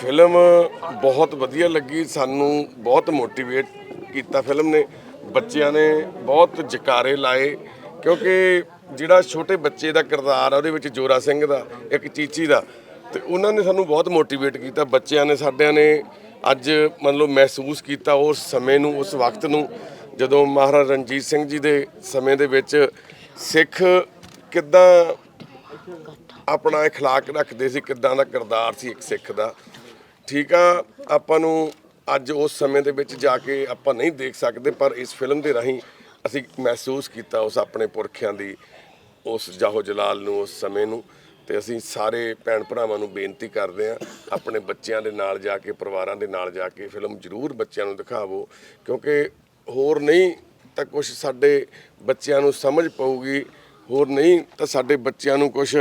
Film ਬਹੁਤ ਵਧੀਆ ਲੱਗੀ ਸਾਨੂੰ ਬਹੁਤ ਮੋਟੀਵੇਟ ਕੀਤਾ ਫਿਲਮ ਨੇ ਬੱਚਿਆਂ ਨੇ ਬਹੁਤ ਜਕਾਰੇ ਲਾਏ ਕਿਉਂਕਿ ਜਿਹੜਾ ਛੋਟੇ ਬੱਚੇ ਦਾ ਕਿਰਦਾਰ ਆ ਉਹਦੇ ਵਿੱਚ ਜੋਰਾ ਸਿੰਘ ਦਾ ਇੱਕ ਚੀਚੀ ਦਾ ਤੇ ਉਹਨਾਂ ਨੇ ਸਾਨੂੰ ਬਹੁਤ ਮੋਟੀਵੇਟ ਕੀਤਾ ਬੱਚਿਆਂ ਨੇ ਸਾਡਿਆਂ ਨੇ ਅੱਜ ਮੰਨ ਲਓ ਮਹਿਸੂਸ ਕੀਤਾ ਉਸ ਸਮੇਂ ਨੂੰ ਉਸ ਵਕਤ ਨੂੰ ਜਦੋਂ ਮਹਾਰਾਜਾ ਰਣਜੀਤ ਸਿੰਘ ਜੀ ਦੇ ਸਮੇਂ ਦੇ ਵਿੱਚ ਸਿੱਖ ਕਿੱਦਾਂ ਆਪਣਾ اخلاق ਰੱਖਦੇ ਸੀ ਕਿੱਦਾਂ ਦਾ ਕਿਰਦਾਰ ਸੀ ਇੱਕ ਸਿੱਖ ਦਾ ਠੀਕ ਆ, ਆਪਾਂ ਨੂੰ ਅੱਜ ਉਸ ਸਮੇਂ ਦੇ ਵਿੱਚ ਜਾ ਕੇ ਆਪਾਂ ਨਹੀਂ ਦੇਖ ਸਕਦੇ, ਪਰ ਇਸ ਫਿਲਮ ਦੇ ਰਾਹੀਂ ਅਸੀਂ ਮਹਿਸੂਸ ਕੀਤਾ ਉਸ ਆਪਣੇ ਪੁਰਖਿਆਂ ਦੀ, ਉਸ ਜਾਹੋ ਜਲਾਲ ਨੂੰ ਉਸ ਸਮੇਂ ਨੂੰ। ਤੇ ਅਸੀਂ ਸਾਰੇ ਭੈਣ ਭਰਾਵਾਂ ਨੂੰ ਬੇਨਤੀ ਕਰਦੇ ਹਾਂ, ਆਪਣੇ ਬੱਚਿਆਂ ਦੇ ਨਾਲ ਜਾ ਕੇ, ਪਰਿਵਾਰਾਂ ਦੇ ਨਾਲ ਜਾ ਕੇ ਫਿਲਮ ਜ਼ਰੂਰ ਬੱਚਿਆਂ ਨੂੰ ਦਿਖਾਵੋ, ਕਿਉਂਕਿ ਹੋਰ ਨਹੀਂ ਤਾਂ ਕੁਝ ਸਾਡੇ ਬੱਚਿਆਂ ਨੂੰ ਸਮਝ ਪਊਗੀ, ਹੋਰ ਨਹੀਂ ਤਾਂ ਸਾਡੇ ਬੱਚਿਆਂ ਨੂੰ ਕੁਝ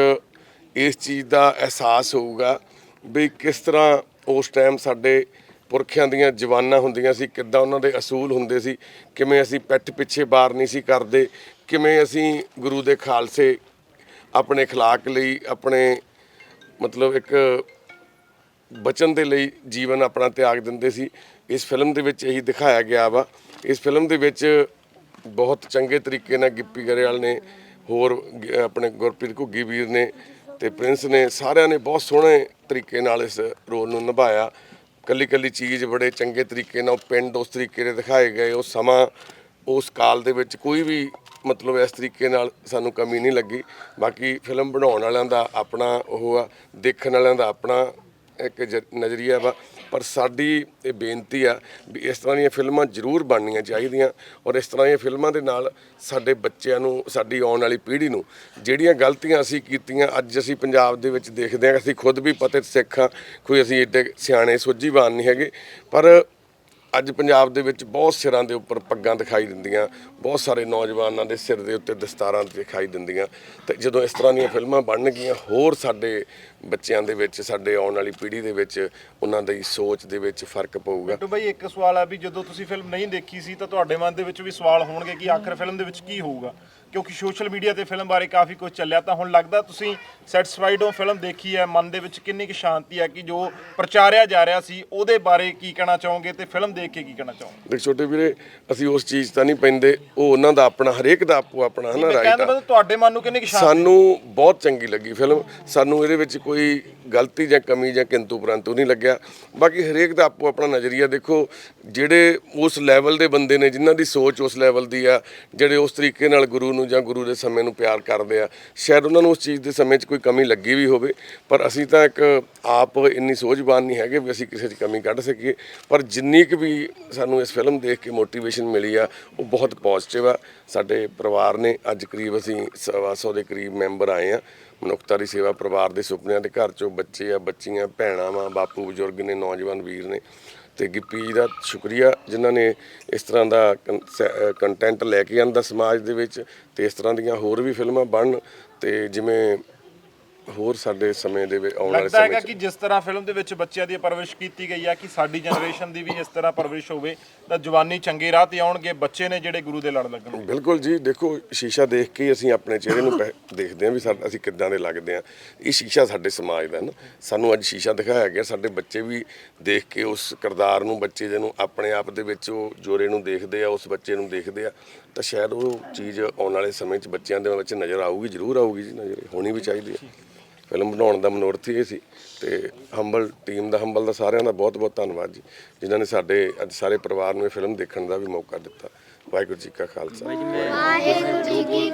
ਇਸ ਚੀਜ਼ ਦਾ ਅਹਿਸਾਸ ਹੋਊਗਾ, ਵੀ ਕਿਸ ਤਰ੍ਹਾਂ ਉਸ ਟਾਈਮ ਸਾਡੇ ਪੁਰਖਿਆਂ ਦੀਆਂ ਜਵਾਨਾਂ ਹੁੰਦੀਆਂ ਸੀ ਕਿੱਦਾਂ ਉਹਨਾਂ ਦੇ ਅਸੂਲ ਹੁੰਦੇ ਸੀ ਕਿਵੇਂ ਅਸੀਂ ਪਿੱਠ ਪਿੱਛੇ ਬਾਰ ਨਹੀਂ ਸੀ ਕਰਦੇ ਕਿਵੇਂ ਅਸੀਂ ਗੁਰੂ ਦੇ ਖਾਲਸੇ ਆਪਣੇ اخلاق ਲਈ ਆਪਣੇ ਮਤਲਬ ਇੱਕ ਬਚਨ ਦੇ ਲਈ ਜੀਵਨ ਆਪਣਾ ਤਿਆਗ ਦਿੰਦੇ ਸੀ ਇਸ ਫਿਲਮ ਦੇ ਵਿੱਚ ਇਹੀ ਦਿਖਾਇਆ ਗਿਆ ਵਾ ਇਸ ਫਿਲਮ ਦੇ ਵਿੱਚ ਬਹੁਤ ਚੰਗੇ ਤਰੀਕੇ ਨਾਲ ਗਿੱਪੀ ਗਰੇਵਾਲ ਨੇ ਹੋਰ ਗ- ਆਪਣੇ ਗੁਰਪ੍ਰੀਤ ਘੁੱਗੀ ਵੀਰ ਨੇ ਤੇ ਪ੍ਰਿੰਸ ਨੇ ਸਾਰਿਆਂ ਨੇ ਬਹੁਤ ਸੋਹਣੇ ਤਰੀਕੇ ਨਾਲ ਇਸ ਰੋਲ ਨੂੰ ਨਿਭਾਇਆ। ਕੱਲੀ ਕੱਲੀ ਚੀਜ਼ ਬੜੇ ਚੰਗੇ ਤਰੀਕੇ ਨਾਲ ਉਹ ਪਿੰਡ ਉਸ ਤਰੀਕੇ ਦੇ ਦਿਖਾਏ ਗਏ। ਉਹ ਸਮਾਂ, ਉਸ ਕਾਲ ਦੇ ਵਿੱਚ ਕੋਈ ਵੀ ਮਤਲਬ ਇਸ ਤਰੀਕੇ ਨਾਲ ਸਾਨੂੰ ਕਮੀ ਨਹੀਂ ਲੱਗੀ। ਬਾਕੀ ਫਿਲਮ ਬਣਾਉਣ ਵਾਲਿਆਂ ਦਾ ਆਪਣਾ ਉਹ ਆ, ਦੇਖਣ ਵਾਲਿਆਂ ਦਾ ਆਪਣਾ ਇੱਕ ਜ- ਨਜ਼ਰੀਆ ਵਾ। ਪਰ ਸਾਡੀ ਇਹ ਬੇਨਤੀ ਆ ਵੀ ਇਸ ਤਰ੍ਹਾਂ ਦੀਆਂ ਫਿਲਮਾਂ ਜ਼ਰੂਰ ਬਣਨੀਆਂ ਚਾਹੀਦੀਆਂ ਔਰ ਇਸ ਤਰ੍ਹਾਂ ਦੀਆਂ ਫਿਲਮਾਂ ਦੇ ਨਾਲ ਸਾਡੇ ਬੱਚਿਆਂ ਨੂੰ, ਸਾਡੀ ਆਉਣ ਵਾਲੀ ਪੀੜ੍ਹੀ ਨੂੰ ਜਿਹੜੀਆਂ ਗਲਤੀਆਂ ਅਸੀਂ ਕੀਤੀਆਂ, ਅੱਜ ਅਸੀਂ ਪੰਜਾਬ ਦੇ ਵਿੱਚ ਦੇਖਦੇ ਹਾਂ, ਅਸੀਂ ਖੁਦ ਵੀ ਪਤਿਤ ਸਿੱਖ ਹਾਂ, ਕੋਈ ਅਸੀਂ ਏਡੇ ਸਿਆਣੇ ਸੋਝੀਵਾਨ ਨਹੀਂ ਹੈਗੇ, ਪਰ ਅੱਜ ਪੰਜਾਬ ਦੇ ਵਿੱਚ ਬਹੁਤ ਸਿਰਾਂ ਦੇ ਉੱਪਰ ਪੱਗਾਂ ਦਿਖਾਈ ਦਿੰਦੀਆਂ, ਬਹੁਤ ਸਾਰੇ ਨੌਜਵਾਨਾਂ ਦੇ ਸਿਰ ਦੇ ਉੱਤੇ ਦਸਤਾਰਾਂ ਦਿਖਾਈ ਦਿੰਦੀਆਂ। ਤੇ ਜਦੋਂ ਇਸ ਤਰ੍ਹਾਂ ਦੀਆਂ ਫਿਲਮਾਂ ਬਣਨਗੀਆਂ, ਹੋਰ ਸਾਡੇ ਬੱਚਿਆਂ ਦੇ ਵਿੱਚ, ਸਾਡੇ ਆਉਣ ਵਾਲੀ ਪੀੜ੍ਹੀ ਦੇ ਵਿੱਚ, ਉਹਨਾਂ ਦੀ ਸੋਚ ਦੇ ਵਿੱਚ ਫ਼ਰਕ ਪਊਗਾ। ਟੂ ਬਈ, ਇੱਕ ਸਵਾਲ ਆ ਵੀ ਜਦੋਂ ਤੁਸੀਂ ਫਿਲਮ ਨਹੀਂ ਦੇਖੀ ਸੀ, ਤਾਂ ਤੁਹਾਡੇ ਮਨ ਦੇ ਵਿੱਚ ਵੀ ਸਵਾਲ ਹੋਣਗੇ ਕਿ ਆਖਰ ਫਿਲਮ ਦੇ ਵਿੱਚ ਕੀ ਹੋਊਗਾ? ਕਿਉਂਕਿ ਸੋਸ਼ਲ ਮੀਡੀਆ ਤੇ ਫਿਲਮ ਬਾਰੇ ਕਾਫੀ ਕੁਝ ਚੱਲਿਆ ਤਾਂ ਹੁਣ ਲੱਗਦਾ ਤੁਸੀਂ ਸੈਟੀਸਫਾਈਡ ਹੋ ਫਿਲਮ ਦੇਖੀ ਹੈ ਮਨ ਦੇ ਵਿੱਚ ਕਿੰਨੀ ਕੁ ਸ਼ਾਂਤੀ ਹੈ ਕਿ ਜੋ ਪ੍ਰਚਾਰਿਆ ਜਾ ਰਿਹਾ ਸੀ ਉਹਦੇ ਬਾਰੇ ਕੀ ਕਹਿਣਾ ਚਾਹੋਗੇ ਤੇ ਫਿਲਮ ਦੇਖ ਕੇ ਕੀ ਕਹਿਣਾ ਚਾਹੋਗੇ? ਦੇਖ ਛੋਟੇ ਵੀਰੇ ਅਸੀਂ ਉਸ ਚੀਜ਼ ਤਾਂ ਨਹੀਂ ਪੈਂਦੇ ਉਹ ਉਹਨਾਂ ਦਾ ਆਪਣਾ ਹਰੇਕ ਦਾ ਆਪੋ ਆਪਣਾ ਹਨਾ ਰਾਈਟ ਆ ਤੁਹਾਡੇ ਮਨ ਨੂੰ ਕਿੰਨੀ ਕੁ ਸ਼ਾਂਤੀ ਸਾਨੂੰ ਬਹੁਤ ਚੰਗੀ ਲੱਗੀ ਫਿਲਮ ਸਾਨੂੰ ਇਹਦੇ ਵਿੱਚ ਕੋਈ ਗਲਤੀ ਜਾਂ ਕਮੀ ਜਾਂ ਕਿੰਤੂ ਪਰੰਤੂ ਨਹੀਂ ਲੱਗਿਆ। ਬਾਕੀ ਹਰੇਕ ਦਾ ਆਪੋ ਆਪਣਾ ਨਜ਼ਰੀਆ ਦੇਖੋ ਜਿਹੜੇ ਉਸ ਲੈਵਲ ਦੇ ਬੰਦੇ ਨੇ ਜਿਨ੍ਹਾਂ ਦੀ ਸੋਚ ਉਸ ਲੈਵਲ ਦੀ ਆ ਜਿਹੜੇ ਉਸ ਤਰੀਕੇ ਨਾਲ ਗੁਰੂ ਨੂੰ ਜਾਂ ਗੁਰੂ ਦੇ ਸਮੇਂ ਨੂੰ ਪਿਆਰ ਕਰਦੇ ਆ, ਸ਼ਾਇਦ ਉਹਨਾਂ ਨੂੰ ਉਸ ਚੀਜ਼ ਦੇ ਸਮੇਂ 'ਚ ਕੋਈ ਕਮੀ ਲੱਗੀ ਵੀ ਹੋਵੇ, ਪਰ ਅਸੀਂ ਤਾਂ ਇੱਕ ਆਪ ਇੰਨੀ ਸੋਝਬਾਨ ਨਹੀਂ ਹੈਗੇ ਵੀ ਅਸੀਂ ਕਿਸੇ 'ਚ ਕਮੀ ਕੱਢ ਸਕੀਏ, ਪਰ ਜਿੰਨੀ ਕੁ ਵੀ ਸਾਨੂੰ ਇਸ ਫਿਲਮ ਦੇਖ ਕੇ ਮੋਟੀਵੇਸ਼ਨ ਮਿਲੀ ਆ, ਉਹ ਬਹੁਤ ਪੋਜ਼ਿਟਿਵ ਆ। ਸਾਡੇ ਪਰਿਵਾਰ ਨੇ ਅੱਜ ਕਰੀਬ ਅਸੀਂ ਸਵਾ ਸੌ ਦੇ ਕਰੀਬ ਮੈਂਬਰ ਆਏ ਆ, ਮਨੁੱਖਤਾ ਦੀ ਸੇਵਾ ਪਰਿਵਾਰ ਦੇ ਸੁਪਨਿਆਂ ਦੇ ਘਰ ਚੋਂ ਬੱਚੇ ਆ, ਬੱਚੀਆਂ, ਭੈਣਾਂ ਵਾ, ਬਾਪੂ ਬਜ਼ੁਰਗ ਨੇ, ਨੌਜਵਾਨ ਵੀਰ ਨੇ। ਤੇ ਗਿੱਪੀ ਜੀ ਦਾ ਸ਼ੁਕਰੀਆ ਜਿਨ੍ਹਾਂ ਨੇ ਇਸ ਤਰ੍ਹਾਂ ਦਾ ਕੰਟੈਂਟ ਲੈ ਕੇ ਆਂਦਾ ਸਮਾਜ ਦੇ ਵਿੱਚ ਤੇ ਇਸ ਤਰ੍ਹਾਂ ਦੀਆਂ ਹੋਰ ਵੀ ਫਿਲਮਾਂ ਬਣਨ ਤੇ ਜਿਵੇਂ ਹੋਰ ਸਾਡੇ ਸਮੇਂ ਦੇ ਵਿੱਚ ਆਉਣ ਵਾਲੇ ਲੱਗਦਾ ਸਮੇਂ ਹੈਗਾ 'ਚ ਕਿ ਜਿਸ ਤਰ੍ਹਾਂ ਫਿਲਮ ਦੇ ਵਿੱਚ ਬੱਚਿਆਂ ਦੀ ਪਰਵਰਿਸ਼ ਕੀਤੀ ਗਈ ਆ ਕਿ ਸਾਡੀ ਜਨਰੇਸ਼ਨ ਦੀ ਵੀ ਇਸ ਤਰ੍ਹਾਂ ਪਰਵਰਿਸ਼ ਹੋਵੇ ਤਾਂ ਜਵਾਨੀ ਚੰਗੇ ਰਾਹ ਤੇ ਆਉਣਗੇ ਬੱਚੇ ਨੇ ਜਿਹੜੇ ਗੁਰੂ ਦੇ ਲੜ ਲੱਗਣਗੇ ਬਿਲਕੁਲ ਜੀ ਦੇਖੋ ਸ਼ੀਸ਼ਾ ਦੇਖ ਕੇ ਹੀ ਅਸੀਂ ਆਪਣੇ ਚਿਹਰੇ ਨੂੰ ਪਹਿ- ਦੇਖਦੇ ਹਾਂ ਵੀ ਸਾ- ਅਸੀਂ ਕਿੱਦਾਂ ਦੇ ਲੱਗਦੇ ਹਾਂ। ਇਹ ਸ਼ੀਸ਼ਾ ਸਾਡੇ ਸਮਾਜ ਦਾ ਨਾ। ਸਾਨੂੰ ਅੱਜ ਸ਼ੀਸ਼ਾ ਦਿਖਾਇਆ ਗਿਆ ਸਾਡੇ ਬੱਚੇ ਵੀ ਦੇਖ ਕੇ ਉਸ ਕਿਰਦਾਰ ਨੂੰ ਬੱਚੇ ਦੇ ਨੂੰ ਆਪਣੇ ਆਪ ਦੇ ਵਿੱਚ ਉਹ ਜੋਰੇ ਨੂੰ ਦੇਖਦੇ ਆ ਉਸ ਬੱਚੇ ਨੂੰ ਦੇਖਦੇ ਆ ਤਾਂ ਸ਼ਾਇਦ ਉਹ ਚੀਜ਼ ਆਉਣ ਵਾਲੇ ਸਮੇਂ 'ਚ ਬੱਚਿਆਂ ਦੇ ਵਿੱਚ ਨਜ਼ਰ ਆਊਗੀ ਜ਼ਰੂਰ ਆਊਗੀ ਜੀ ਨਜ਼ਰ ਹੋਣੀ ਵੀ ਚਾਹੀਦੀ ਹੈ। ਫਿਲਮ ਬਣਾਉਣ ਦਾ ਮਨੋਰਥ ਹੀ ਇਹ ਸੀ ਤੇ ਹੰਬਲ ਟੀਮ ਦਾ ਹੰਬਲ ਦਾ ਸਾਰਿਆਂ ਦਾ ਬਹੁਤ ਬਹੁਤ ਧੰਨਵਾਦ ਜੀ, ਜਿਨ੍ਹਾਂ ਨੇ ਸਾਡੇ ਅੱਜ ਸਾਰੇ ਪਰਿਵਾਰ ਨੂੰ ਇਹ ਫਿਲਮ ਦੇਖਣ ਦਾ ਵੀ ਮੌਕਾ ਦਿੱਤਾ। ਵਾਹਿਗੁਰੂ ਜੀ ਕਾ ਖਾਲਸਾ। ਵਾਹਿਗੁਰੂ ਜੀ ਕੀ